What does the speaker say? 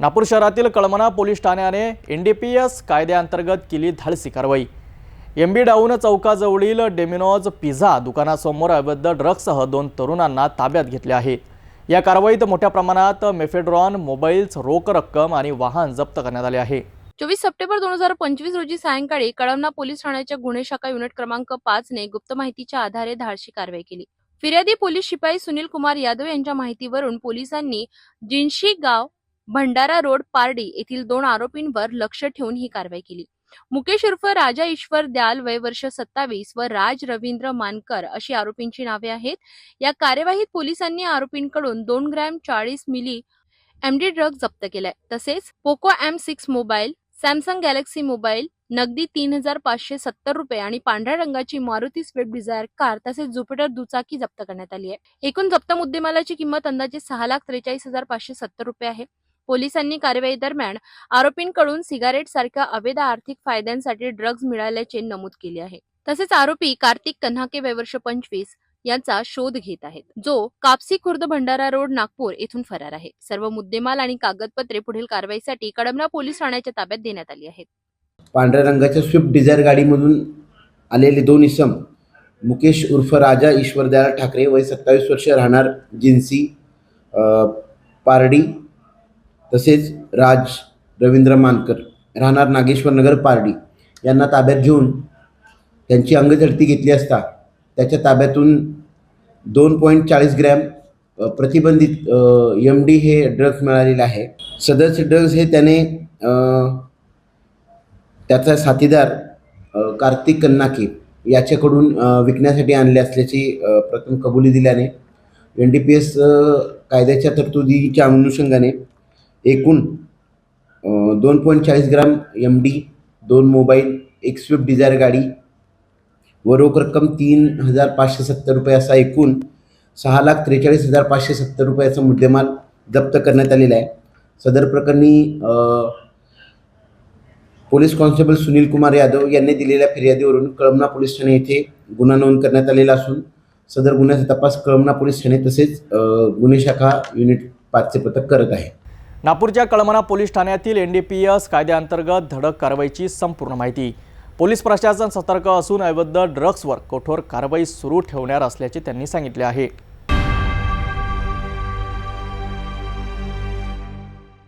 नागपूर शहरातील कळमना पोलीस ठाण्याने N D P S कायद्याअंतर्गत केली धाडसी कारवाई. एम बी डाऊन चौकाजवळील डेमिनॉज पिझ्झा दुकानासमोर अवैध ड्रग्ससह दोन तरुणांना ताब्यात घेतले आहे. या कारवाईत मोठ्या प्रमाणात मेफेड्रॉन मोबाईल्स रोख रक्कम आणि वाहन जप्त करण्यात आले आहे. चोवीस सप्टेंबर दोन हजार पंचवीस रोजी सायंकाळी कळमना पोलीस ठाण्याच्या गुन्हे शाखा युनिट क्रमांक पाच ने गुप्त माहितीच्या आधारे धाडशी कारवाई केली. फिर्यादी पोलीस शिपाई सुनील कुमार यादव यांच्या माहितीवरून पोलिसांनी जिन्शी गाव भंडारा रोड पारडी येथील दोन आरोपींवर लक्ष ठेवून ही कारवाई केली. मुकेश उर्फ राजा ईश्वर द्याल वय वर्ष सत्तावीस व राज रवींद्र मानकर अशी आरोपींची नावे आहेत. या कार्यवाहीत पोलिसांनी आरोपींकडून दोन ग्रॅम चाळीस मिली एमडी ड्रग जप्त केलाय. तसेच Poco M six mobile Samsung Galaxy mobile नगदी तीन हजार पाचशे सत्तर रुपये आणि पांढऱ्या रंगाची मारुती स्विफ्ट डिझायर कार तसेच ज्युपिटर दुचाकी जप्त करण्यात आली आहे. एकूण जप्त मुद्देमालाची किंमत अंदाजे सहा लाख त्रेचाळीस हजार पाचशे सत्तर रुपये आहे. पोलिसांनी कारवाई दरम्यान आरोपींकडून सिगारेट सारख्या अवैध आर्थिक फायद्यांसाठी ड्रग्ज मिळाल्याचे नमूद केले आहे. तसेच आरोपी कार्तिक कन्हाके वयवर्ष पंचवीस यांचा शोध घेत आहेत. जो कापसी खुर्द भंडारा रोड नागपूर येथून फरार आहे. सर्व मुद्देमाल आणि कागदपत्रे पुढील कारवाईसाठी कडमना पोलीस ठाण्याच्या ताब्यात देण्यात आली आहेत. पांढऱ्या रंगाच्या स्विफ्ट डिझायर गाडीमधून आलेले दोन इसम मुकेश उर्फ राजा ईश्वरदयाल ठाकरे वय सत्तावीस वर्ष राहणार जिन्सी पारडी तसेच राज रवींद्र मानकर राहणार नागेश्वर नगर पारडी यांना ताब्यात घेऊन त्यांची अंगझडती घेतली असता त्याच्या ताब्यातून दोन पॉईंट चाळीस ग्रॅम प्रतिबंधित एम डी हे ड्रग्ज मिळालेले आहे. सदरचे ड्रग्ज हे त्याने त्याचा साथीदार कार्तिक कन्नाके याच्याकडून विकण्यासाठी आणले असल्याची प्रथम कबुली दिल्याने एन डी पी एस कायद्याच्या तरतुदीच्या अनुषंगाने एकूण दोन पॉईंट चाळीस ग्राम एम डी दोन मोबाईल एक स्विफ्ट डिझायर गाडी व रोख रक्कम तीन हजार पाचशे सत्तर रुपये असा एकूण सहा लाख त्रेचाळीस हजार पाचशे सत्तर रुपयाचा मुद्देमाल जप्त करण्यात आलेला आहे. सदर प्रकरणी पोलीस कॉन्स्टेबल सुनील कुमार यादव यांनी दिलेल्या फिर्यादीवरून कळमना पोलीस ठाणे येथे गुन्हा नोंद करण्यात आलेला असून सदर गुन्ह्याचा तपास कळमना पोलीस ठाणे तसेच गुन्हे शाखा युनिट पाचचे पथक करत आहे. नागपूरच्या कळमना पोलीस ठाण्यातील एन डी पी एस कायद्याअंतर्गत धडक कारवाईची संपूर्ण माहिती. पोलीस प्रशासन सतर्क असून अवैध ड्रग्सवर कठोर कारवाई सुरू ठेवणार असल्याचे त्यांनी सांगितले आहे.